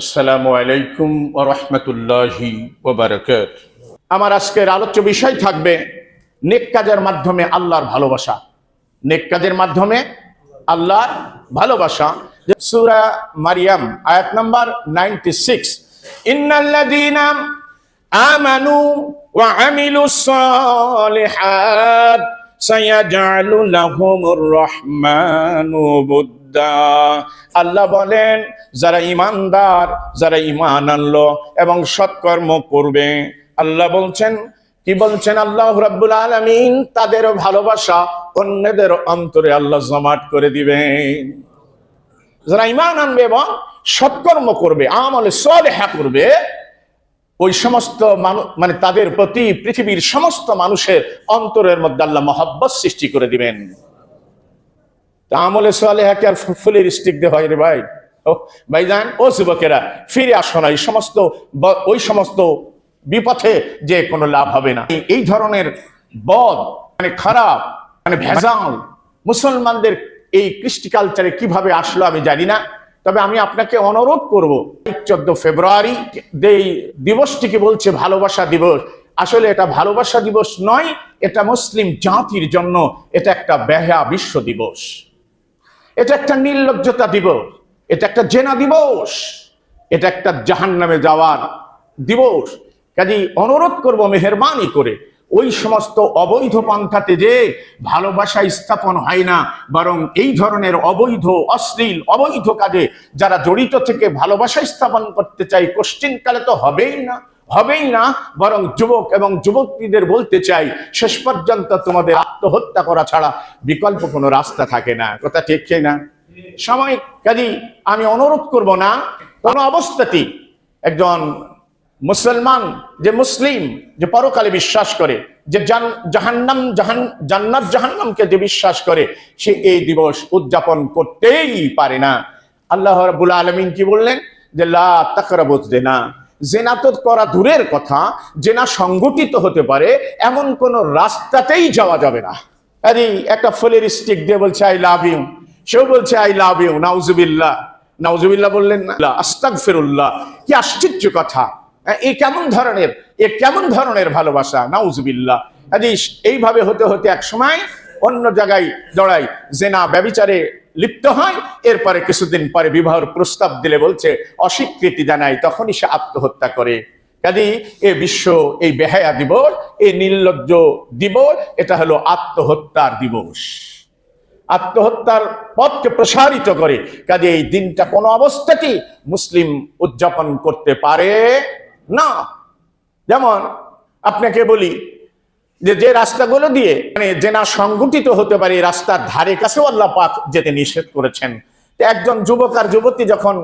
আসসালামু আলাইকুম ওরহমতুল্লাহি ওবরাকাত আমার আজকের আলোচ্য বিষয় থাকবে নেক কাজের মাধ্যমে আল্লাহর ভালোবাসা। নেক কাজের মাধ্যমে আল্লাহর ভালোবাসা। সূরা মারিয়াম, আয়াত নাম্বার 96 ইন্নাল্লাযীনা আমানু ওয়া আমিলুস সালিহাত। আল্লাহ বলেন, যারা ইমানদার যারা ইমান আনলো এবং সৎকর্ম করবে, আল্লাহ বলছেন, কি বলছেন আল্লাহ রাব্বুল আলামিন? তাদের ভালোবাসা অন্যদের অন্তরে আল্লাহ জমাট করে দিবেন যারা ইমান আনবে এবং সৎকর্ম করবে, আমলে সলেহা করবে ওই সমস্ত মানুষ মানে তাদের প্রতি পৃথিবীর সমস্ত মানুষের অন্তরের মধ্যে আল্লাহ মহাব্বত সৃষ্টি করে দিবেন। তা আমলে সোয়ালেহাকে আর ফুলের স্টিক দিয়ে হয় রে ভাই। ও, ভাইজান, ও যুবকেরা, ফিরে আসো না, এই সমস্ত ওই সমস্ত বিপথে যে কোনো লাভ হবে না। এই ধরনের বদ মানে খারাপ মানে ভেজাল মুসলমানদের এই কৃষ্টি কালচারে কীভাবে আসলো আমি জানি না। তবে আমি আপনাকে অনুরোধ করব, চোদ্দ ফেব্রুয়ারি দিবসটিকে বলছে ভালোবাসা দিবস, আসলে এটা ভালোবাসা দিবস নয়, এটা মুসলিম জাতির জন্য এটা একটা বেহা বিশ্ব দিবস। এটা একটা নির্লজ্জতা দিবস, এটা একটা জেনা দিবস, এটা একটা জাহান নামে যাওয়ার দিবস। কাজী অনুরোধ করব মেহরবানি করে ওই সমস্ত অবৈধ পন্থাতে যে ভালোবাসা স্থাপন হয় না, বরং এই ধরনের অবৈধ, অশ্লীল, অবৈধ কাজে যারা জড়িত থেকে ভালোবাসা স্থাপন করতে চাই কোশ্চিনকালে তো হবেই না হবেই না, বরং যুবক এবং যুবতীদের বলতে চাই, শেষ পর্যন্ত তোমাদের আত্মহত্যা করা ছাড়া বিকল্প কোনো রাস্তা থাকে না। কথা ঠিক না? সময় কাজী, আমি অনুরোধ করব না, কোনো অবস্থাতেই একজন মুসলমান, যে মুসলিম, যে পরকালে বিশ্বাস করে, যে জাহান্নাম, জাহান জান্নাত জাহান্নামকে যে বিশ্বাস করে, সে এই দিবস উদযাপন করতেই পারে না। আল্লাহ রাব্বুল আলামিন কি বললেন? যে লা তাকরাবুত জেনা। জেনা তো করা দূরের কথা, জেনা সংগঠিত হতে পারে, এমন কোন রাস্তাতেই যাওয়া যাবে না। আরে, একটা ফুলের স্টিক দিয়ে বলছে আই লাভ ইউ সেও বলছে আই লাভ ইউ নাউজুবিল্লাহ। নাউজুবিল্লাহ বললেন না আস্তাক ফিরুল্লাহ কি আশ্চর্য কথা। এ কেমন ধরনের, এ কেমন ধরনের ভালোবাসা? নাউজুবিল্লাহ। আরে এইভাবে হতে হতে এক সময় অন্য জায়গায় দৌড়াই জেনা, ব্যবিচারে লিপ্ত হয়, এরপরে কিছুদিন পরে বিবাহের প্রস্তাব দিলে বলছে, অস্বীকৃতি জানায়, তখনই সে আত্মহত্যা করে। কাজী এ বিশ্ব, এই বেহায়া দিবস এই নির্লজ্জ দিবস, এটা হলো আত্মহত্যার দিবস। আত্মহত্যার পথকে প্রসারিত করে কাজে এই দিনটা কোনো অবস্থাতেই মুসলিম উদযাপন করতে পারে না। যেমন আপনাকে বলি যে যে রাস্তাগুলো দিয়ে মানে জেনা সংগঠিত হতে পারে রাস্তার ধারে কাছেও আল্লাহ পাক যেতে নিষেধ করেছেন। একজন যুবক আর যুবতী যখন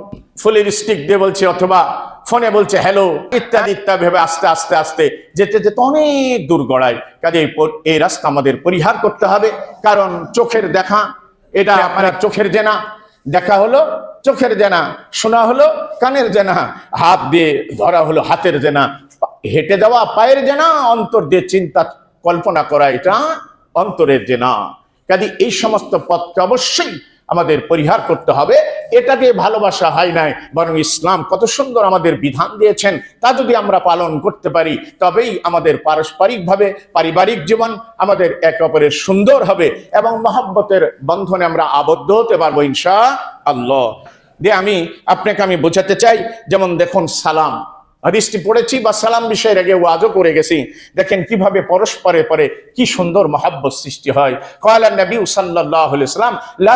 ফুলের স্টিক দিয়ে বলছে অথবা ফোনে বলছে হ্যালো ইত্যাদি ইত্যাদি ভেবে আস্তে আস্তে আস্তে যেতে যেতে অনেক দূর গড়ায়। কাজে এই এই রাস্তা আমাদের পরিহার করতে হবে। কারণ চোখের দেখা, এটা আপনার চোখের জেনা। দেখা হলো চোখের জেনা শোনা হলো কানের জেনা হাত দিয়ে ধরা হলো হাতের জেনা হেঁটে যাওয়া পায়ের জেনা অন্তর দিয়ে চিন্তা কল্পনা করা, এটা অন্তরের জেনা কাজে এই সমস্ত পথকে অবশ্যই আমাদের পরিহার করতে হবে। এটা দিয়ে ভালোবাসা হয় নাই, বরং ইসলাম কত সুন্দর আমাদের বিধান দিয়েছেন, তা যদি আমরা পালন করতে পারি, তবেই আমাদের পারস্পরিকভাবে পারিবারিক জীবন আমাদের একে অপরের সুন্দর হবে এবং মহাব্বতের বন্ধনে আমরা আবদ্ধ হতে পারব ইনশা আল্লাহ। দিয়ে আমি, আপনাকে আমি বোঝাতে চাই, যেমন দেখুন সালাম। হাদিসটি পড়েছি বা সালাম বিষয়ের আগে ওয়াজও করে গেছি। দেখেন কীভাবে পরস্পরে পরে কি সুন্দর মহাব্বত সৃষ্টি হয়। কয়লা নবী সাল্লাহ ইসলাম লা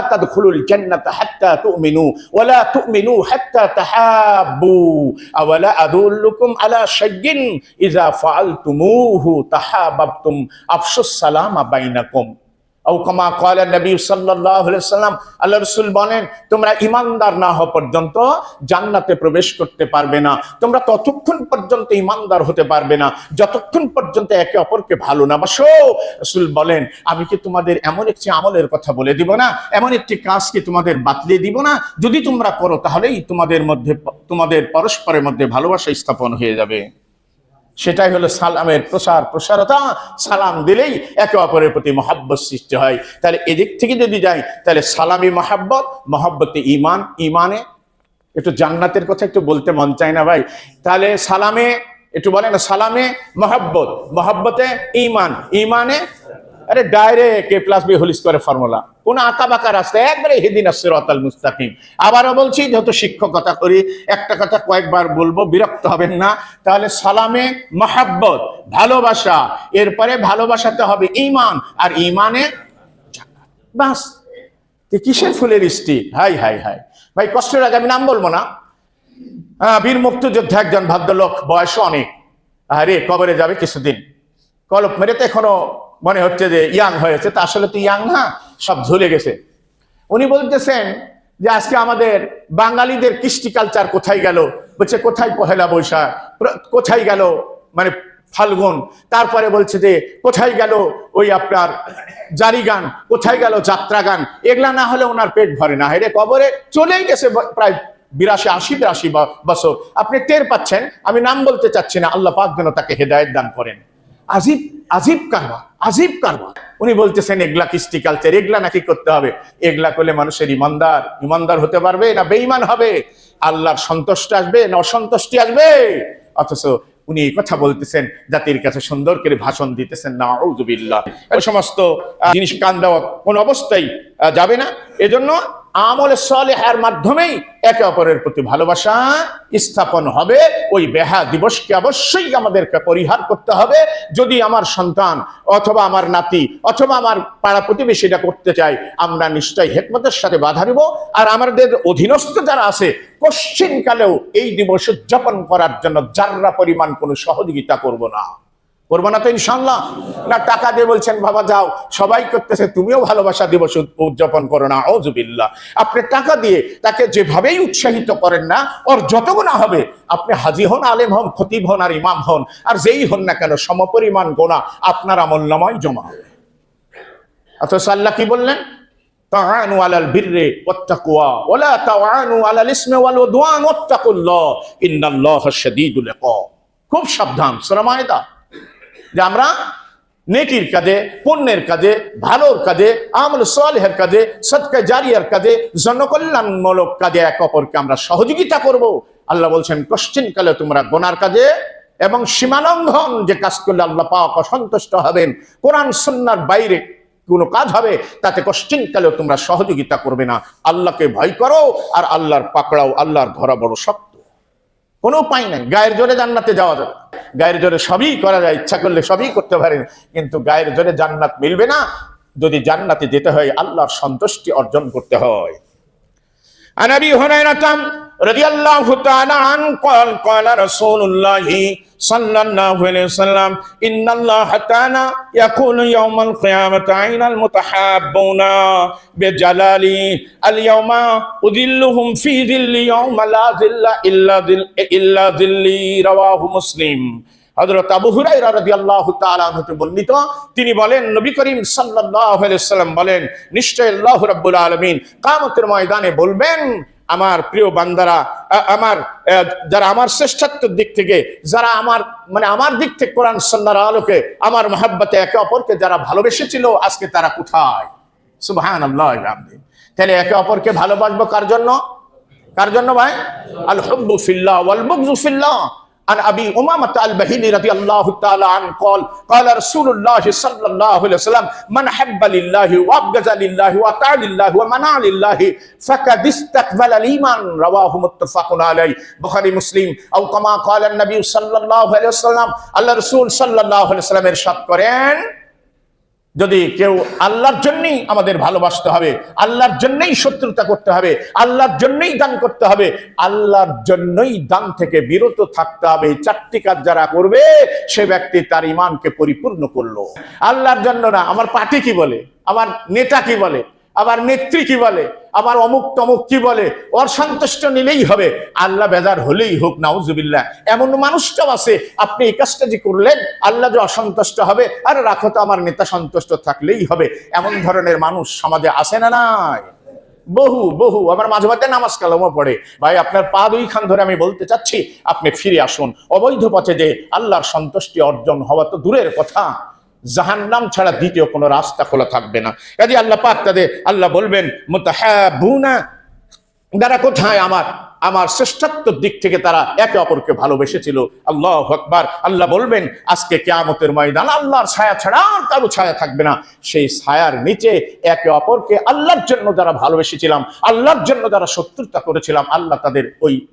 জান্নাত হাত্তা তুমিনু ওয়ালা তুমিনু হাত্তা তাহাব্বু, আওয়ালা আদুল্লুকুম আলা শাইয়িন ইযা ফাআলতুমুহু তাহাব্বতুম। আফসুস সালামা বাইনাকুম। ও কমা কয়লা নবী সাল্লাম, আল্লাহ রসুল বলেন, তোমরা ইমানদার না হওয়া পর্যন্ত জান্নাতে প্রবেশ করতে পারবে না। তোমরা ততক্ষণ পর্যন্ত ইমানদার হতে পারবে না। যতক্ষণ পর্যন্ত একে অপরকে ভালো না বাসো, রসুল বলেন, আমি কি তোমাদের এমন একটি আমলের কথা বলে দিব না? এমন একটি কাজ কি তোমাদের বাতলিয়ে দিব না? যদি তোমরা করো, তাহলেই তোমাদের মধ্যে, তোমাদের পরস্পরের মধ্যে ভালোবাসা স্থাপন হয়ে যাবে। সেটাই হলো সালামের প্রসার, প্রসারতা। সালাম দিলেই একে অপরের প্রতি মহাব্বত সৃষ্টি হয়। তাহলে এদিক থেকে যদি যাই, তাহলে সালামি মহাব্বত, মহাব্বতে ইমান ইমানে একটু জান্নাতের কথা একটু বলতে মন চায় না ভাই। তাহলে সালামে, একটু বলে না, সালামে মহাব্বত, মহাব্বতে ইমান ইমানে আরে direct a plus b whole স্কোয়ারের ফর্মুলা কোন আঁকা বাঁকা রাস্তা একবারে হেদিন আসিরাতাল মুস্তাকিম। আবারও বলছি যেহেতু শিক্ষকতা করি একটা কথা কয়েকবার বলব বিরক্ত হবেন না। তাহলে সালামে মহাব্বত ভালোবাসা। এরপরে ভালোবাসাতে হবে ইমান আর ইমানে বাস কিসের ফুলের স্টিক? High high high. ভাই কষ্ট আগে আমি নাম বলব না। হ্যাঁ, বীর মুক্তিযোদ্ধা একজন ভদ্রলোক বয়স অনেক। আরে কবরে যাবে কিছুদিন। কলপ মেরে তো এখনও মনে হচ্ছে যে ইয়াং হয়েছে, তা আসলে তো ইয়াং না, সব ঝুলে গেছে। উনি বলতেছেন যে আজকে আমাদের বাঙালিদের কৃষ্টি কালচার কোথায় গেল? বলছে, কোথায় পহেলা বৈশাখ? কোথায় গেল? মানে ফাল্গুন। তারপরে বলছে যে, কোথায় গেল ওই আপনার জারি গান কোথায় গেল যাত্রা গান এগুলা না হলে ওনার পেট ভরে না। হেরে কবরে চলেই গেছে প্রায় বিরাশি, আশি, বিরাশি বছর। আপনি টের পাচ্ছেন, আমি নাম বলতে চাচ্ছি না, আল্লাহ পাক যেন তাকে হেদায়ত দান করেন। আজিব আজিব কারবার আজিব কারবার। উনি বলতেছেন, এগুলা কৃষ্টি কালচার, এগুলা নাকি করতে হবে? এগুলা করলে মানুষের ইমানদার ইমানদার হতে পারবে না বেইমান হবে। আল্লাহর সন্তুষ্ট আসবে না অসন্তুষ্টি আসবে? অথচ উনি এই কথা বলতেছেন, জাতির কাছে সুন্দর করে ভাষণ দিতেছেন না এই সমস্ত জিনিস কান দেওয়া কোন অবস্থায় যাবে না। এজন্য আমলে সলেহার মাধ্যমেই একে অপরের প্রতি ভালোবাসা স্থাপন হবে। ওই বেহা দিবসকে অবশ্যই আমাদেরকে পরিহার করতে হবে। যদি আমার সন্তান অথবা আমার নাতি অথবা আমার পাড়া প্রতিবেশীরা করতে চায়, আমরা নিশ্চয়ই হেকমতের সাথে বাধা দিব। আর আমাদের অধীনস্থ যারা আছে, কশ্চিনকালেও এই দিবস উদযাপন করার জন্য যার্রা পরিমাণ কোনো সহযোগিতা করব না। করব না তো ইনশাল্লাহ না, টাকা দিয়ে বলছেন, বাবা, যাও। সবাই করতেছে, তুমিও ভালোবাসা দিবস উদযাপন করো না অজুবিল্লা আপনি টাকা দিয়ে তাকে যেভাবেই উৎসাহিত করেন না, ওর যত গোনা হবে, আপনি হাজি হন, আলেম হন, খতিব হন আর ইমাম হন, আর যেই হন না কেন, সমপরিমাণ গোনা আপনার আমল্যময় জমা হবে। অথচ আল্লাহ কি বললেন? খুব সাবধান, সূরা মায়দা। যে আমরা নেকির কাজে পুণ্যের কাজে ভালোর কাজে আমল সালেহের কাজে সৎকা জারিয়ার কাজে জনকল্যাণমূলক কাজে এক অপরকে আমরা সহযোগিতা করব। আল্লাহ বলছেন, কশ্চিন কালে তোমরা গোনার কাজে এবং সীমালঙ্ঘন যে কাজ করলে আল্লাহ পাক অসন্তুষ্ট হবেন। কোরআন সুন্নার বাইরে কোনো কাজ হবে, তাতে কশ্চিন কালেও তোমরা সহযোগিতা করবে না। আল্লাহকে ভয় করো আর আল্লাহর পাকড়াও, আল্লাহর ধরা বড় শক্ত। কোনো উপায় নাই, গায়ের জোরে জান্নাতে যাওয়া যাবে। গায়ের জোরে সবই করা যায়, ইচ্ছা করলে সবই করতে পারেন, কিন্তু গায়ের জোরে জান্নাত মিলবে না। যদি জান্নাতে যেতে হয়, আল্লাহর সন্তুষ্টি অর্জন করতে হয়। আনাবি হনায় رضي الله تعالى عنه قال قال رسول الله صلى الله عليه وسلم ان الله تعالى يقول يوم القيامه اين المتحابون بجلالي اليوم اذلهم في ذل يوم لا ذل الا ذل الا ذلي رواه مسلم হযরত আবু হুরায়রা রাদিয়াল্লাহু তাআলা হতে বর্ণিত তিনি বলেন নবী করিম সাল্লাল্লাহু আলাইহি সাল্লাম বলেন নিশ্চয় আল্লাহ রাব্বুল আলামিন কিয়ামতের ময়দানে বলবেন আমার প্রিয় বান্দারা আমার যারা আমার শ্রেষ্ঠত্বের দিক থেকে, যারা আমার মানে আমার দিক থেকে কোরআন সন্ন্যার আলোকে আমার মহাব্বতে একে অপরকে যারা ভালোবেসেছিল, আজকে তারা কোথায়? সুবহানাল্লাহ তাহলে একে অপরকে ভালোবাসবো কার জন্য? কার জন্য ভাই? আল হুব্বু ওয়াল عن ابي امامه البهيلي رضي الله تعالى عنه قال قال رسول الله صلى الله عليه وسلم من حب لله وابغض لله واطاع لله ومنع لله فقد استقبل الايمان رواه متفق عليه بخاري مسلم او كما قال النبي صلى الله عليه وسلم الله رسول صلى الله عليه وسلم ارشاد করেন যদি কেউ আল্লাহর জন্যই আমাদের ভালোবাসতে হবে, আল্লাহর জন্যই শত্রুতা করতে হবে, আল্লাহর জন্যই দান করতে হবে, আল্লাহর জন্যই দান থেকে বিরত থাকতে হবে। চারটি কাজ যারা করবে, সে ব্যক্তি তার ইমানকে পরিপূর্ণ করল। আল্লাহর জন্য না, আমার পার্টি কি বলে? আমার নেতা কি বলে? আবার নেত্রী কি বলে? আবার অমুক তমুক কি বলে? অসন্তুষ্ট নিলেই হবে। আল্লাহ বেজার হলেই হোক, নাউজুবিল্লাহ। এমন মানুষটাও আছে, আপনি এই কাজটা যে করলেন, আল্লাহ যে অসন্তুষ্ট হবে, আর রাখো তো আমার নেতা সন্তুষ্ট থাকলেই হবে। এমন ধরনের মানুষ সমাজে আসে না নাই? বহু বহু। আমার মাঝে মাঝে নামাজ কালামও পড়ে। ভাই, আপনার পা দুই খান ধরে আমি বলতে চাচ্ছি, আপনি ফিরে আসুন। অবৈধ পথে যে আল্লাহর সন্তুষ্টি অর্জন হওয়া তো দূরের কথা। জাহান্নাম ছাড়া দ্বিতীয় কোনো রাস্তা খোলা থাকবে না। কাজে আল্লাহ পাক তাদের, আল্লাহ বলবেন, মুতাহাবুনা যারা কোথায় আমার? আমার শ্রেষ্ঠত্বর দিক থেকে তারা একে অপরকে ভালোবেসেছিল। আল্লাহ আকবার। আল্লাহ বলবেন, আজকে কেয়ামতের ময়দান আল্লাহর ছায়া ছাড়া আর কারও ছায়া থাকবে না। সেই ছায়ার নিচে একে অপরকে আল্লাহর জন্য যারা ভালোবেসেছিলাম, আল্লাহর জন্য যারা শত্রুতা করেছিলাম, আল্লাহ তাদের ওই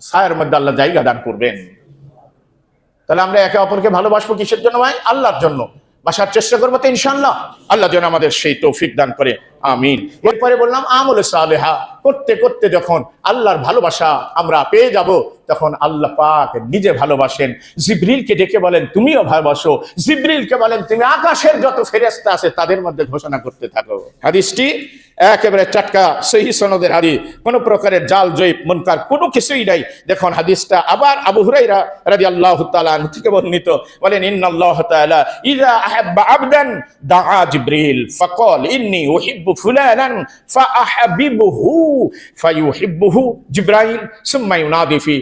ছায়ার মধ্যে আল্লাহ জায়গা দান করবেন। তাহলে আমরা একে অপরকে ভালোবাসবো কিসের জন্য ভাই? আল্লাহর জন্য। বাসার চেষ্টা করব তো ইনশাল্লাহ আল্লাহ যেন আমাদের সেই তৌফিক দান করে। আমিন। এরপরে বললাম, আমলে সালেহা। করতে করতে যখন আল্লাহর ভালোবাসা আমরা পেয়ে যাব, তখন আল্লাহ পাক নিজে ভালোবাসেন। জিব্রিলকে ডেকে বলেন, তুমিও ভালোবাসো। জিব্রিলকে বলেন, তুমি আকাশের যত ফেরেস্তা আছে, তাদের মধ্যে ঘোষণা করতে থাকো। হাদিসটি একেবারে চাটকা সেই সনদের হারি কোনো প্রকারের জাল জৈব মনকার কোনো কিছুই নাই। দেখুন হাদিসটা আবার আবু হুরাইরা রাজি আল্লাহ তালা থেকে বর্ণিত। বলেন ইন আল্লাহ তালা ইজা আহাব্বা আবদান দাআ জিবরিল, ফাকল ইন্নি উহিব্বু ফুলানান ফাআহাবিবহু ফায়ুহিব্বুহু জিবরাইল, সুম্মা ইউনাদি ফি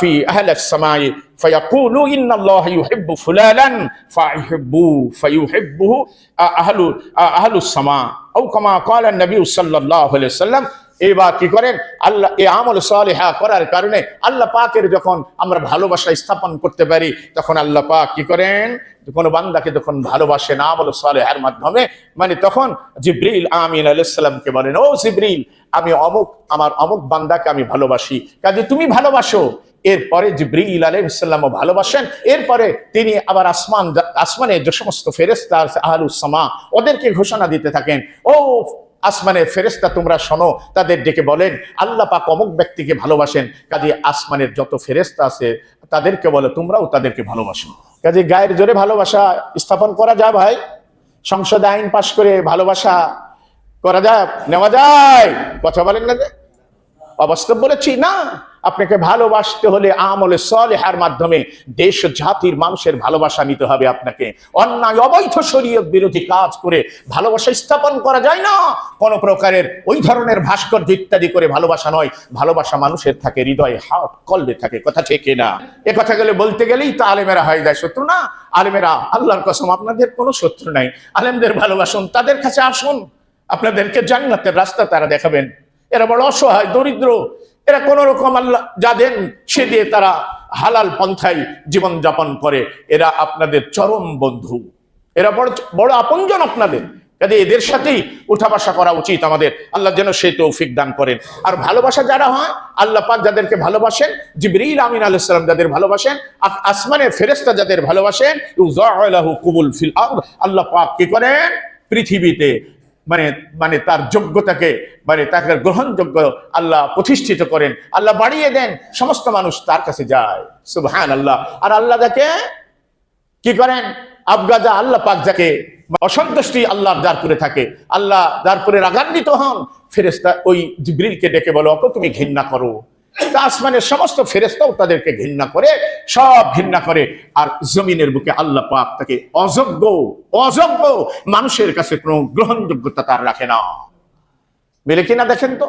ফি আহলাস সামাই فيقول إن الله يحب فلانا فيحبه فيحبه أهل أهل السماء أو كما قال النبي صلى الله عليه وسلم এবার কি করেন আল্লাহ এই আমল সালেহা করার কারণে আল্লাহ পাকের যখন আমরা ভালোবাসা স্থাপন করতে পারি তখন আল্লাহ পাক কি করেন কোনো বান্দাকে যখন ভালোবাসেন আমল সালেহার মাধ্যমে মানে তখন জিব্রিল আমিন আলাইসাল্লামকে বলেন ও জিব্রিল আমি অমুক আমার অমুক বান্দাকে আমি ভালোবাসি কাজে তুমি ভালোবাসো এরপরে জিব্রিল আলাইসাল্লামও ভালোবাসেন। এরপরে তিনি আবার আসমান আসমানে যে সমস্ত ফেরেস্তা আছে আহলুসামা ওদেরকে ঘোষণা দিতে থাকেন। ও আসমানের ফেরেস্তা তোমরা শোনো, তাদের ডেকে বলেন, আল্লাহ পাক অমুক ব্যক্তিকে ভালোবাসেন। কাজে আসমানের যত ফেরেস্তা আছে, তাদেরকে বলে, তোমরাও তাদেরকে ভালোবাসো। কাজে গায়ের জোরে ভালোবাসা স্থাপন করা যায় ভাই। সংসদে আইন পাশ করে ভালোবাসা করা যায়, নেওয়া যায়। কথা বলেন না যে? অবাস্তব বলেছি? না। আপনাকে ভালোবাসতে হলে আমলে সলেহার মাধ্যমে দেশ জাতির মানুষের ভালোবাসা নিতে হবে আপনাকে। অন্যায়, অবৈধ শরীয়ত বিরোধী কাজ করে ভালোবাসা স্থাপন করা যায় না। কোন প্রকারের ওই ধরনের ভাস্কর্য ইত্যাদি করে ভালোবাসা নয়। ভালোবাসা মানুষের থাকে, হৃদয়ে হাট কলবে থাকে। কথা ঠিক না? এ কথা গেলে বলতে গেলেই তো আলেমেরা হয়ে যায় শত্রু না? আলেমেরা আল্লাহর কসম, আপনাদের কোনো শত্রু নাই। আলেমদের ভালোবাসুন, তাদের কাছে আসুন। আপনাদেরকে জান্নাতের রাস্তা তারা দেখাবেন। এরা বড় অসহায়, দরিদ্র এরা কোন রকম আল্লাহ যা দেন, সে দিয়ে তারা হালাল পন্থায় জীবন যাপন করে। এরা আপনাদের চরম বন্ধু। এরা বড় বড় আপনজন আপনাদের। কাজে এদের সাথেই উঠা বসা করা উচিত আমাদের। আল্লাহ যেন সেই তৌফিক দান করেন। আর ভালোবাসা যারা হয়, আল্লাহ পাক যাদেরকে ভালোবাসেন, জিবরিল আমিন আলাইসালাম যাদের ভালোবাসেন আসমানের ফেরেস্তা যাদের ভালোবাসেন কুবুল ফিল আল্লাহ পাক কি করেন? পৃথিবীতে মানে মানে তার যোগ্যতাকে মানে তাকে গ্রহণযোগ্য আল্লাহ প্রতিষ্ঠিত করেন। আল্লাহ বাড়িয়ে দেন, সমস্ত মানুষ তার কাছে যায়। সুবহান আল্লাহ আর আল্লাহ যাকে কি করেন? আবগাজা আল্লাহ পাক যাকে অসন্তুষ্টি আল্লাহ দ্বার করে থাকে। আল্লাহ দ্বার করে রাগান্বিত হন। ফেরেস্তা ওই জিব্রিলকে ডেকে বলো, অপ, তুমি ঘৃণা করো। আসমানের সমস্ত ফেরেস্তাও তাদেরকে ঘৃণা করে, সব ঘৃণা করে। আর জমিনের বুকে আল্লাহ পাক তাকে অযোগ্য অযোগ্য মানুষের কাছে কোনো গ্রহণযোগ্যতা তার রাখে না। মেলে কিনা দেখেন তো?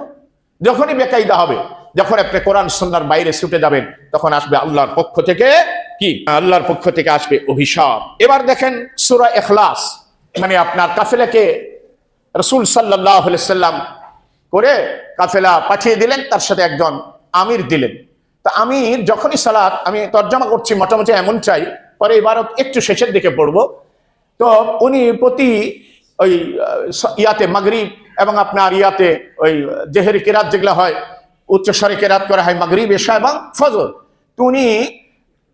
যখনই বেকায়দা হবে, যখন আপনি কোরআন সন্ন্যার বাইরে ছুটে যাবেন, তখন আসবে আল্লাহর পক্ষ থেকে কি? আল্লাহর পক্ষ থেকে আসবে অভিশাপ। এবার দেখেন সুরা এখলাস মানে আপনার কাফেলাকে রসুল সাল্লাহ সাল্লাম করে কাফেলা পাঠিয়ে দিলেন, তার সাথে একজন আমির দিলেন। তা আমির যখনই সালাত, আমি তর্জমা করছি, মোটামুটি এমন চাই, পরে এবার একটু শেষের দিকে পড়ব। তো উনি প্রতি ওই ইয়াতে মাগরিব এবং আপনার ইয়াতে ওই জেহেরি কেরাত যেগুলো হয় উচ্চস্বরে কেরাত করা হয় মাগরিব, এশা এবং ফজর। তো উনি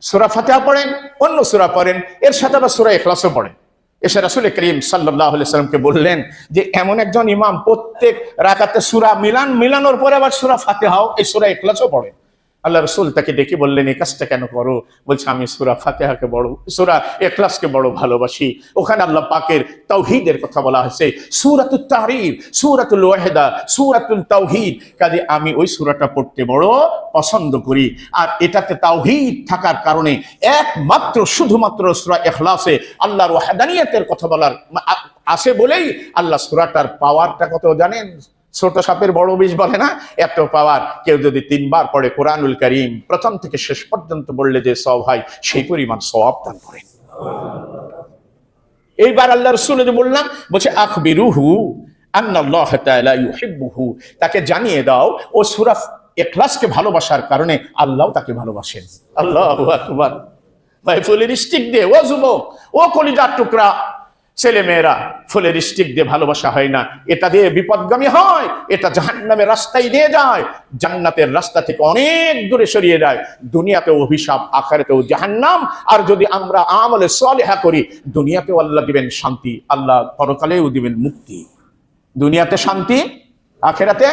সুরা ফাতেহা পড়েন, অন্য সুরা পড়েন, এর সাথে আবার সুরা এখলাসও পড়েন। এসে রাসুল করিম সাল্লাহ সাল্লামকে বললেন যে, এমন একজন ইমাম প্রত্যেক রাকাতে সুরা মিলান, মিলানোর পরে আবার সুরা ফাতে হাও এই সুরা এক্লাসও পড়েন আল্লাহ রসুল তাকে ডেকে বললেন, এই কাজটা কেন করো? বলছে, আমি সুরা ফাতেহাকে বড়, সুরা এখলাসকে বড় ভালোবাসি। ওখানে আল্লাহ পাকের তৌহিদের কথা বলা হয়েছে সুরাতুল তাহরির, সুরাতুল ওয়াহেদা, সুরাতুল তাওহিদ। কাজে আমি ওই সুরাটা পড়তে বড় পছন্দ করি। আর এটাতে তাওহিদ থাকার কারণে একমাত্র, শুধুমাত্র সুরা এখলাসে আল্লাহর ওয়াহাদানিয়াতের কথা বলার আ- আছে বলেই আল্লাহ সুরাটার পাওয়ারটা কত জানেন? ছোট সাপের বড় বিষ বলে না? এত পাওয়ার কেউ যদি তিনবার পড়ে কোরআনুল করিম, প্রথম থেকে শেষ পর্যন্ত বললে যে সব হয়, সেই পরিমাণ সওয়াব দান করেন এইবার আল্লাহ রসুল বললাম, বলছে, আখবিরুহু আন্নাল্লাহ তাআলা ইউহিব্বুহু। তাকে জানিয়ে দাও, ও সূরা এখলাসকে ভালোবাসার কারণে আল্লাহ তাকে ভালোবাসেন। আল্লাহ ভাই ফুলের স্টিক দিয়ে, ও যুবক, ও কলিজার টুকরা ছেলে মেয়েরা ফুলের স্টিক দিয়ে ভালোবাসা হয় না। এটা দিয়ে বিপদগামী হয়, এটা জাহান্নামের রাস্তায় নিয়ে যায়। জান্নাতের রাস্তা থেকে অনেক দূরে সরিয়ে দেয়। দুনিয়াতেও অভিশাপ, আখারেতেও জাহান্নাম। আর যদি আমরা আমলে সলেহা করি, দুনিয়াতেও আল্লাহ দিবেন শান্তি, আল্লাহ পরকালেও দিবেন মুক্তি। দুনিয়াতে শান্তি, আখেরাতে?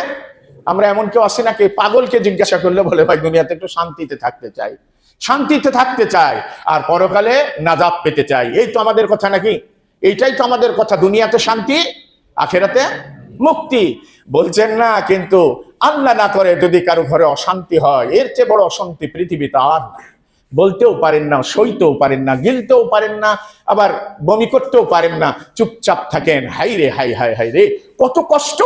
আমরা এমন কেউ আছি নাকি? পাগলকে জিজ্ঞাসা করলে বলে, ভাই, দুনিয়াতে একটু শান্তিতে থাকতে চাই। শান্তিতে থাকতে চাই, আর পরকালে নাজাব পেতে চাই। এই তো আমাদের কথা নাকি? এইটাই তো আমাদের কথা, দুনিয়াতে শান্তি, আখেরাতে মুক্তি বলছেন না, কিন্তু আল্লাহ না করে যদি কারও ঘরে অশান্তি হয়, এর চেয়ে বড় অশান্তি পৃথিবীতে আর। বলতেও পারেন না, সইতেও পারেন না, গিলতেও পারেন না, আবার বমি করতেও পারেন না, চুপচাপ থাকেন, হাই রে, হাই হাই হাই রে, কত কষ্ট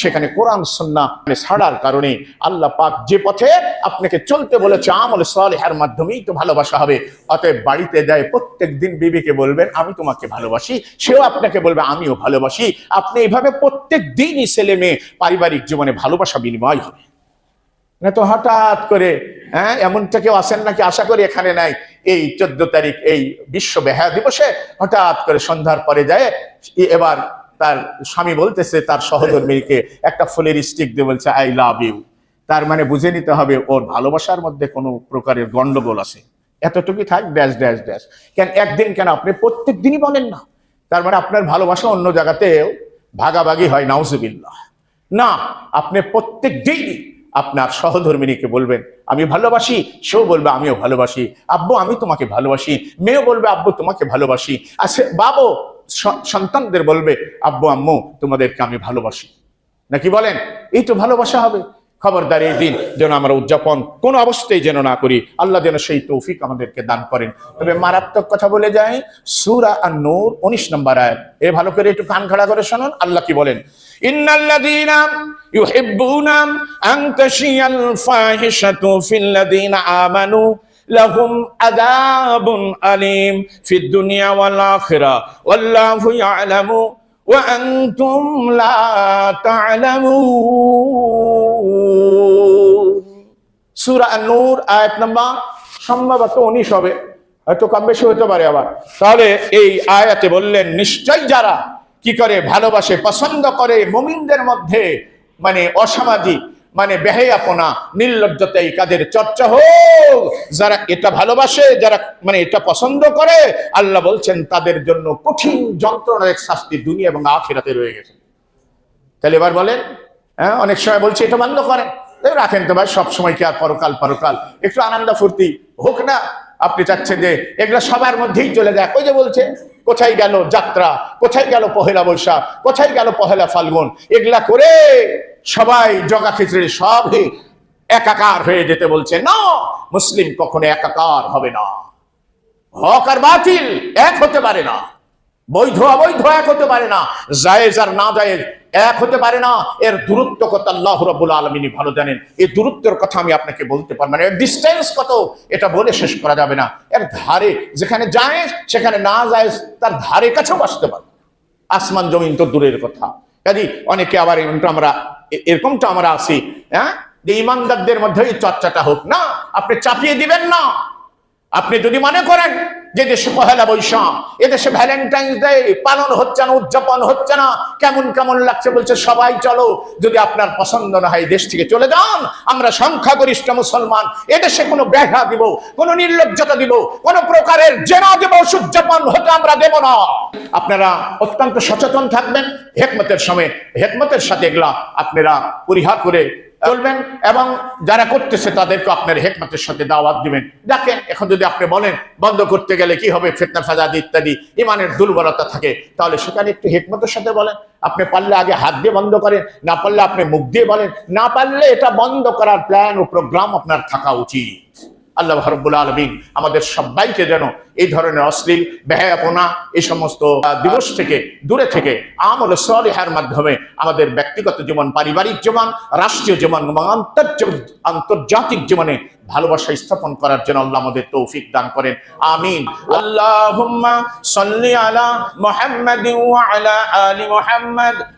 সেখানে কোরআন সন্না ছাড়ার কারণে আল্লাহ পাক যে পথে আপনাকে চলতে বলেছে, আমল সালেহার মাধ্যমেই তো ভালোবাসা হবে। অতএব বাড়িতে যায়, প্রত্যেক দিন বিবিকে বলবেন, আমি তোমাকে ভালোবাসি। সেও আপনাকে বলবে, আমিও ভালোবাসি। আপনি এইভাবে প্রত্যেক দিনই ছেলে মেয়ে পারিবারিক জীবনে ভালোবাসা বিনিময় হবে। না তো হঠাৎ করে হ্যাঁ এমনটা কেউ আসেন নাকি? আশা করি এখানে নাই। এই চোদ্দ তারিখ, এই বিশ্ব বেহায়া দিবসে হঠাৎ করে সন্ধ্যার পরে যায়, এবার তার স্বামী বলতেছে, তার সহধর্মীকে একটা ফুলের স্টিক দিয়ে বলছে আই লাভ ইউ তার মানে বুঝে নিতে হবে ওর ভালোবাসার মধ্যে কোনো প্রকারের গন্ডগোল আছে। এতটুকুই থাক ড্যাশ ড্যাশ ড্যাশ কেন, একদিন কেন আপনি প্রত্যেক দিনই বলেন না? তার মানে আপনার ভালোবাসা অন্য জায়গাতেও ভাগাভাগি হয়, নাউজুবিল্লাহ। না, আপনি প্রত্যেক দিনই আপনার সহধর্মিনীকে বলবেন, আমি ভালোবাসি। সেও বলবে, আমিও ভালোবাসি। আব্বু, আমি তোমাকে ভালোবাসি। মেয়েও বলবে, আব্বু, তোমাকে ভালোবাসি। আচ্ছা বাবু সন্তানদের বলবে, আব্বু, আম্মু, তোমাদেরকে আমি ভালোবাসি। নাকি বলেন, এই তো ভালোবাসা হবে। খবরদার এই দিন যেন আমরা উদযাপন কোন অবস্থায় যেন না করি, আল্লাহ যেন সেই তৌফিক আমাদেরকে দান করেন। তবে মারাত্মক কথা বলে যায় সুরা আর নূর উনিশ নম্বর আয়াত। এ ভালো করে একটু কান খাড়া করে শোনান, আল্লাহ কি বলেন? ইউহিব্বুনা আন ফাহিশাতু আমানু লাহুম আযাবুন আলিম ফিদ দুনিয়া ওয়াল আখিরা। ওয়াল্লাহু ইয়ালামু ওয়া আনতুম লা তা'লামুন। সূরা নূর আয়াত নাম্বার সম্ভবত 19 হবে। হয়তো কম বেশি হতে পারে আবার। তাহলে এই আয়াতে বললেন, নিশ্চয় যারা কি করে ভালোবাসে, পছন্দ করে মুমিনদের মধ্যে মানে অসামাজিক মানে বেহেয়াপনা নির্লজ্জতা এই কাজের চর্চা হোক। যারা এটা ভালোবাসে, যারা মানে এটা পছন্দ করে, আল্লাহ বলছেন তাদের জন্য কঠিন যন্ত্রণার এক শাস্তি দুনিয়া এবং আখিরাতে রয়ে গেছে। তাহলে এবার বলেন হ্যাঁ অনেক সময় বলছি এটা বন্ধ করেন। রাখেন তো ভাই, সবসময় কি আর পরকাল পরকাল। একটু আনন্দ ফুর্তি হোক না। আপনি চাচ্ছেন যে এগুলো সবার মধ্যেই চলে যায় ওই যে বলছে, কোথায় গেল যাত্রা? কোথায় গেল পহেলা বৈশাখ? কোথায় গেল পহেলা ফাল্গুন? এগুলা করে সবাই জগা খিচড়ি সব একাকার হয়ে যেতে বলছে, না, মুসলিম কখনো একাকার হবে না। হক আর বাতিল এক হতে পারে না। বৈধ, অবৈধ এক হতে পারে না। জায়েজ আর না জায়েজ এক হতে পারে না। এর দূরত্ব কত আল্লাহ রব্বুল আলমিনী ভালো জানেন। এই দূরত্বের কথা আমি আপনাকে বলতে পারব না। এর ডিস্টেন্স কত, এটা বলে শেষ করা যাবে না। এর ধারে যেখানে জায়েজ, সেখানে না জায়েজ, তার ধারে কাছেও আসতে পারে আসমান জমিন তো দূরের কথা। কাজে অনেকে আবার এমনটা আমরা এরকমটা আমরা আসি হ্যাঁ? যে ইমানদারদের মধ্যে চর্চাটা হোক। না, আপনি চাপিয়ে দিবেন না। আপনি যদি মনে করেন যে দেশে পহেলা বৈশাখ এদেশে ভ্যালেন্টাইন্স ডে পালন হচ্ছে না, উদযাপন হচ্ছে না, কেমন কেমন লাগছে বলছে, সবাই চলো, যদি আপনার পছন্দ না হয়, দেশ থেকে চলে যান, আমরা সংখ্যাগরিষ্ঠ মুসলমান এদেশে কোনো ব্যাঘা দিব, কোনো নির্লজ্জতা দিব, কোনো প্রকারের জেনা দেব, উদযাপন হতে আমরা দেব না। আপনারা অত্যন্ত সচেতন থাকবেন, হেকমতের সময়, হেকমতের সাথে এগুলা আপনারা পরিহার করে চলবেন এবং যারা করতেছে তাদেরকে আপনার হেকমতের সাথে দাওয়াত দিবেন। দেখেন, এখন যদি আপনি বলেন, বন্ধ করতে গেলে কি হবে? ফেতনা ফাজাদ ইত্যাদি, ইমানের দুর্বলতা থাকে। তাহলে সেখানে একটু হেকমতের সাথে বলেন। আপনি পারলে আগে হাত দিয়ে বন্ধ করেন, না পারলে আপনি মুখ দিয়ে বলেন। না পারলে এটা বন্ধ করার প্ল্যান ও প্রোগ্রাম আপনার থাকা উচিত। আল্লাহ রব্বুল আলমিন আমাদের সবাইকে যেন এই ধরনের অশ্লীল ব্যয়াপনা এই সমস্ত দিবস থেকে দূরে থেকে আমল সলিহার মাধ্যমে আমাদের ব্যক্তিগত জীবন, পারিবারিক জীবন, রাষ্ট্রীয় জীবন, এবং আন্তর্জ- আন্তর্জাতিক জীবনে ভালোবাসা স্থাপন করার জন্য আল্লাহ আমাদের তৌফিক দান করেন। আমিন। আল্লাহুম্মা সাল্লি আলা মুহাম্মাদিন ওয়া আলা আলি মুহাম্মাদ।